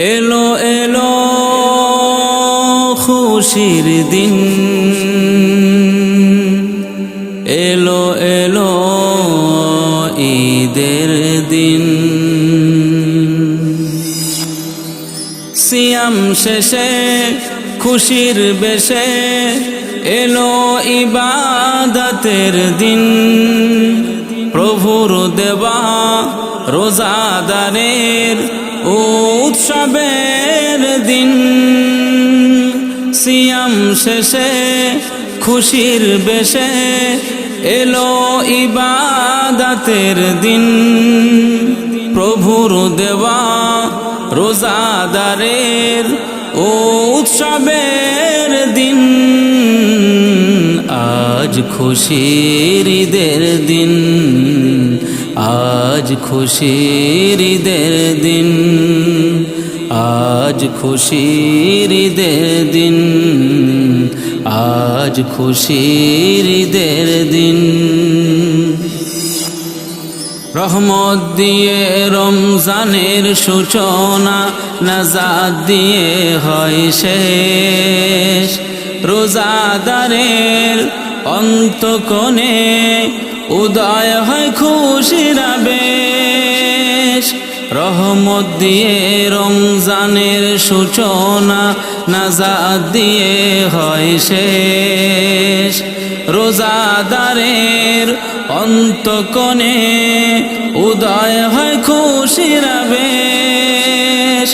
এলো এলো খুশির দিন। এলো এলো ঈদের দিন। সিয়াম শেষে, খুশির বেশে এলো ইবাদতের দিন। প্রভুর দেওয়া রোজাদারের উৎসবের দিন। সিয়াম শেষে খুশির বেশে এলো ইবাদাতের দিন। প্রভুর দেওয়া রোজাদারের ও উৎসবের দিন। আজ খুশির দিন। আজ খুশির ঈদের দিন, আজ খুশির ঈদের দিন, আজ খুশির ঈদের দিন। রহমত দিয়ে রমজানের সূচনা নাজাদ দিয়ে হয় শেষ। রোজাদারের অন্তকোণে উদয় হয় খুশিরা বেশ রহমত দিয়ে রমজানের সূচনা নাজাদ দিয়ে হয় শেষ। রোজাদারের অন্তকোণে উদয় হয় খুশিরা বেশ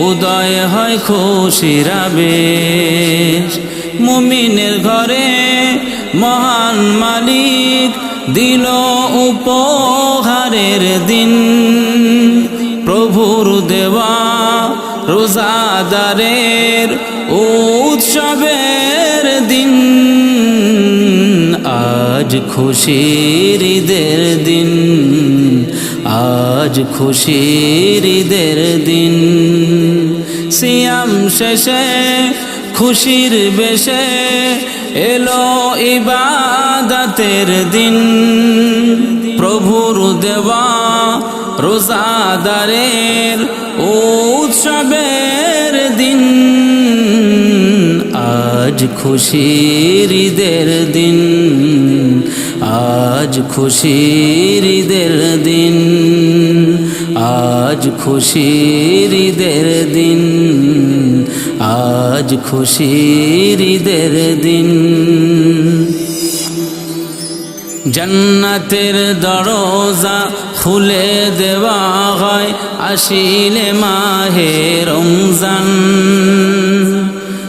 উদয় হয় খুশিরা বেশ মুমিনের ঘরে মহান মালিক দিল উপহারের দিন। প্রভুর দেওয়া রোজাদারের উৎসবের দিন। আজ খুশির ঈদের দিন। আজ খুশির ঈদের দিন। সিয়াম শেষে খুশির বেশে এলো ইবাদতের দিন প্রভুর দেওয়া রোজাদারের উৎসবের দিন। আজ খুশির ঈদের দিন। আজ খুশির ঈদের দিন। আজ খুশির ঈদের দিন। আজ খুশির ঈদের দিন। জন্নতের দরজা খুলে দেওয়া হয় আসিলে মাহে রমজান।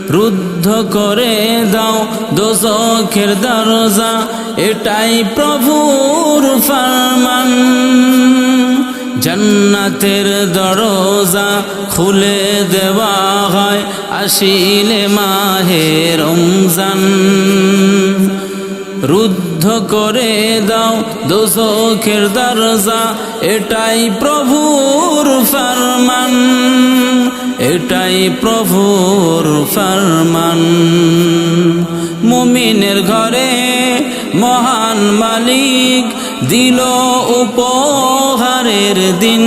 রুদ্ধ করে দাও দোজখের দরজা, এটাই প্রভুর ফরমান। জন্নতের দরজা খুলে দেওয়া হয় আসিলে মাহে রমজান। রুদ্ধ করে দাও দোজখের দরজা, এটাই প্রভুর ফরমান, এটাই প্রভুর ফরমান। মুমিনের ঘরে মহান মালিক দিল উপহারের দিন।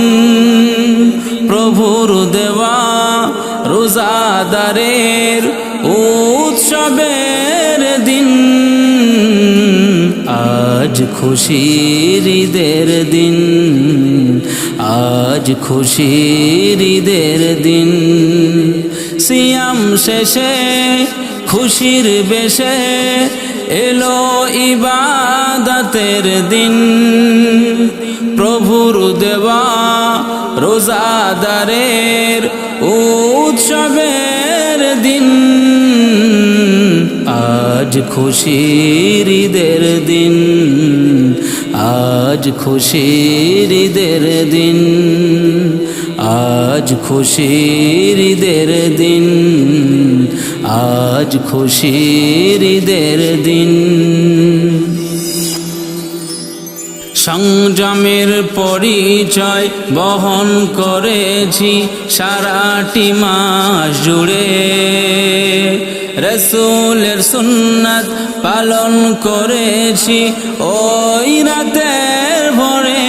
প্রভুর দেওয়া রোজাদারের উৎসবের আজ খুশির ঈদের দিন, আজ খুশির ঈদের দিন। সিয়াম শেষে, খুশির বেশে এলো ইবাদতের দিন। প্রভুর দেওয়া রোজাদারের উৎসবের খুশির ঈদের দিন, আজ খুশির ঈদের দিন, আজ খুশির ঈদের দিন, আজ খুশির ঈদের দিন। সংযমের পরিচয় বহন করেছি সারাটি মাস জুড়ে। রসুলের সুন্নাত পালন করেছি ওই রাতের ভরে।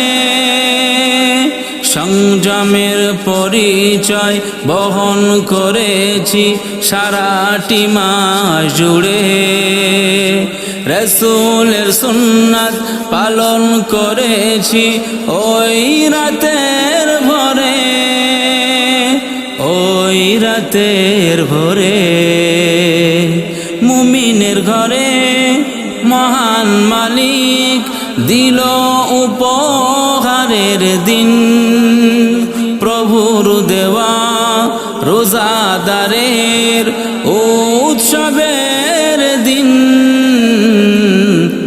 সংযমের পরিচয় বহন করেছি সারাটি মাস জুড়ে। রসুলের সুন্নাত পালন করেছি ওই রাতের ভরে। ওই রাতের ভরে। মালিক দিল উপহারের দিন। প্রভুর দেওয়া রোজাদারের উৎসবের দিন।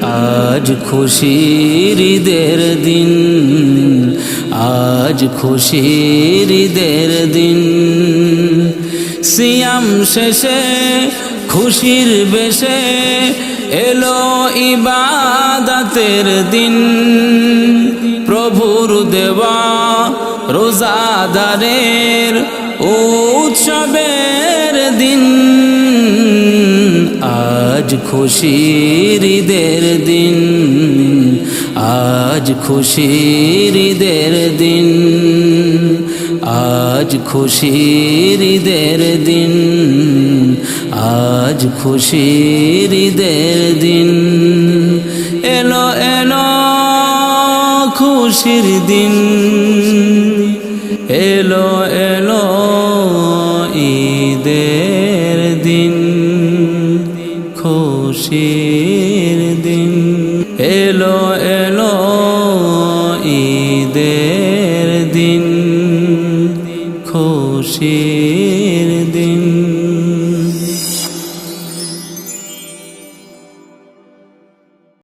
আজ খুশির ঈদের দিন। আজ খুশির ঈদের দিন। সিয়াম শেষে খুশির বেশে এলো ইবাদাতের দিন। প্রভুর দেওয়া রোজাদারের উৎসবের দিন। আজ খুশির ঈদের দিন। আজ খুশির ঈদের দিন। আজ খুশির ঈদের দিন, আজ খুশির ঈদের দিন। এলো এলো খুশির দিন, এলো এলো ঈদের দিন, খুশির দিন। এলো এলো ঈদের ti.